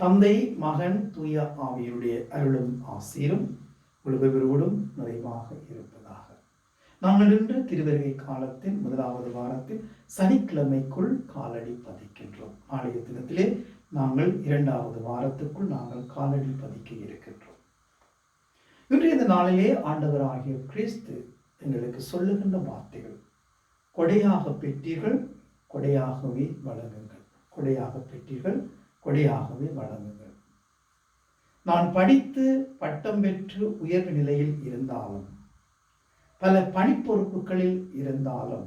தந்தை மகன் தூய ஆவியுடைய அருளும் ஆசீரும் உலகவரோடும் நிறைவாக இருப்பதாக. நாங்கள் இன்று திருவருகை காலத்தின் முதலாவது வாரத்தில் சனிக்கிழமைக்குள் காலடி பதிக்கின்றோம். ஆலய தினத்திலே நாங்கள் இரண்டாவது வாரத்துக்குள் நாங்கள் காலடி பதிக்க இருக்கின்றோம். இன்றைய இந்த நாளிலே ஆண்டவராகிய கிறிஸ்து எங்களுக்கு சொல்லுகின்ற வார்த்தைகள் கொடையாக பெற்றீர்கள் கொடையாகவே வழங்குங்கள். கொடையாக பெற்றீர்கள் கொடியாகவே வழங்குங்கள் நான் படித்து பட்டம் பெற்று உயர்வு நிலையில் இருந்தாலும் பல பணிப்பொறுப்புகளில் இருந்தாலும்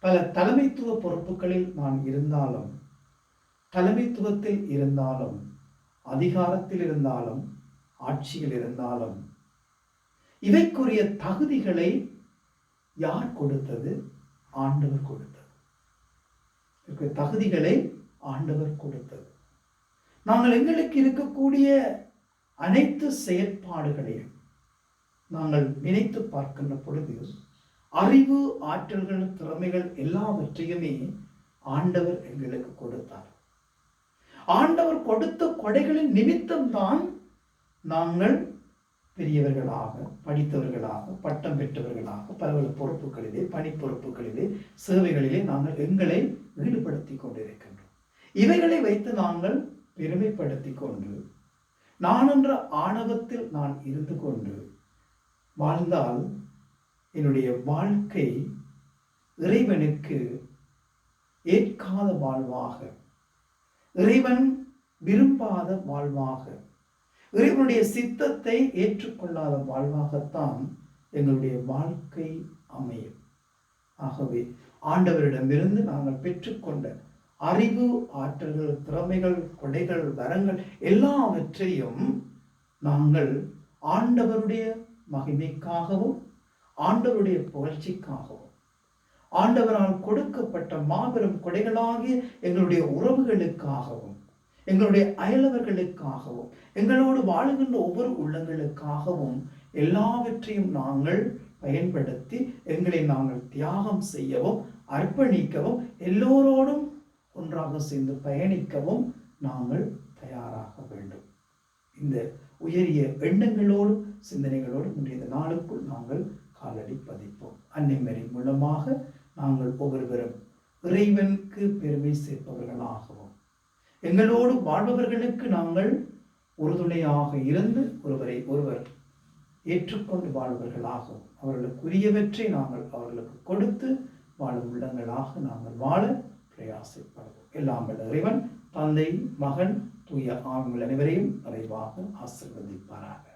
பல தலைமைத்துவ பொறுப்புகளில் நான் இருந்தாலும் தலைமைத்துவத்தில் இருந்தாலும் அதிகாரத்தில் இருந்தாலும் ஆட்சியில் இருந்தாலும் இவைக்குரிய தகுதிகளை யார் கொடுத்தது? ஆண்டவர் கொடுத்தது. தகுதிகளை ஆண்டவர் கொடுத்தது. நாங்கள் எங்களுக்கு இருக்கக்கூடிய அனைத்து செயற்பாடுகளையும் நாங்கள் நினைத்து பார்க்கின்ற பொழுது அறிவு ஆற்றல்கள் திறமைகள் எல்லாவற்றையுமே ஆண்டவர் எங்களுக்கு கொடுத்தார். ஆண்டவர் கொடுத்த கொடைகளின் நிமித்தம்தான் நாங்கள் பெரியவர்களாக படித்தவர்களாக பட்டம் பெற்றவர்களாக பல பொறுப்புகளிலே பணி பொறுப்புகளிலே சேவைகளிலே நாங்கள் எங்களை ஈடுபடுத்தி கொண்டிருக்கின்றோம். இவைகளை வைத்து நாங்கள் பெருமைப்படுத்தி கொண்டு நான் என்ற ஆணவத்தில் நான் இருந்து கொண்டு வாழ்ந்தால் என்னுடைய வாழ்க்கை இறைவனுக்கு ஏற்காத வாழ்வாக இறைவன் விரும்பாத வாழ்வாக இறைவனுடைய சித்தத்தை ஏற்றுக்கொள்ளாத வாழ்வாகத்தான் எங்களுடைய வாழ்க்கை அமையும். ஆகவே ஆண்டவரிடமிருந்து நாங்கள் பெற்றுக்கொண்ட அறிவு ஆற்றல்கள் திறமைகள் கொடைகள் வரங்கள் எல்லாவற்றையும் நாங்கள் ஆண்டவருடைய மகிமைக்காகவும் ஆண்டவருடைய புகழ்ச்சிக்காகவும் ஆண்டவரால் கொடுக்கப்பட்ட மாபெரும் கொடைகளாகிய எங்களுடைய உறவுகளுக்காகவும் எங்களுடைய அயலவர்களுக்காகவும் எங்களோடு வாழுகின்ற ஒவ்வொரு உள்ளங்களுக்காகவும் எல்லாவற்றையும் நாங்கள் பயன்படுத்தி எங்களை நாங்கள் தியாகம் செய்யவும் அர்ப்பணிக்கவும் எல்லோரோடும் ஒன்றாக சேர்ந்து பயணிக்கவும் நாங்கள் தயாராக வேண்டும். இந்த உயரிய எண்ணங்களோடு சிந்தனைகளோடு இன்றைய நாளுக்குள் நாங்கள் காலடி பதிப்போம். அன்னைமரி மூலமாக நாங்கள் ஒவ்வொருவரும் இறைவனுக்கு பெருமை சேர்ப்பவர்களாகவும் எங்களோடு வாழ்பவர்களுக்கு நாங்கள் உறுதுணையாக இருந்து ஒருவரை ஒருவர் ஏற்றுக்கொண்டு வாழ்பவர்களாகவும் அவர்களுக்குரியவற்றை நாங்கள் அவர்களுக்கு கொடுத்து வாழும் உள்ளங்களாக நாங்கள் வாழ பிரயாசப்படுவோம். எல்லாம் வல்ல இறைவன் தந்தை மகன் தூய ஆண்கள் அனைவரையும் நிறைவாக ஆசிர்வதிப்பாராக.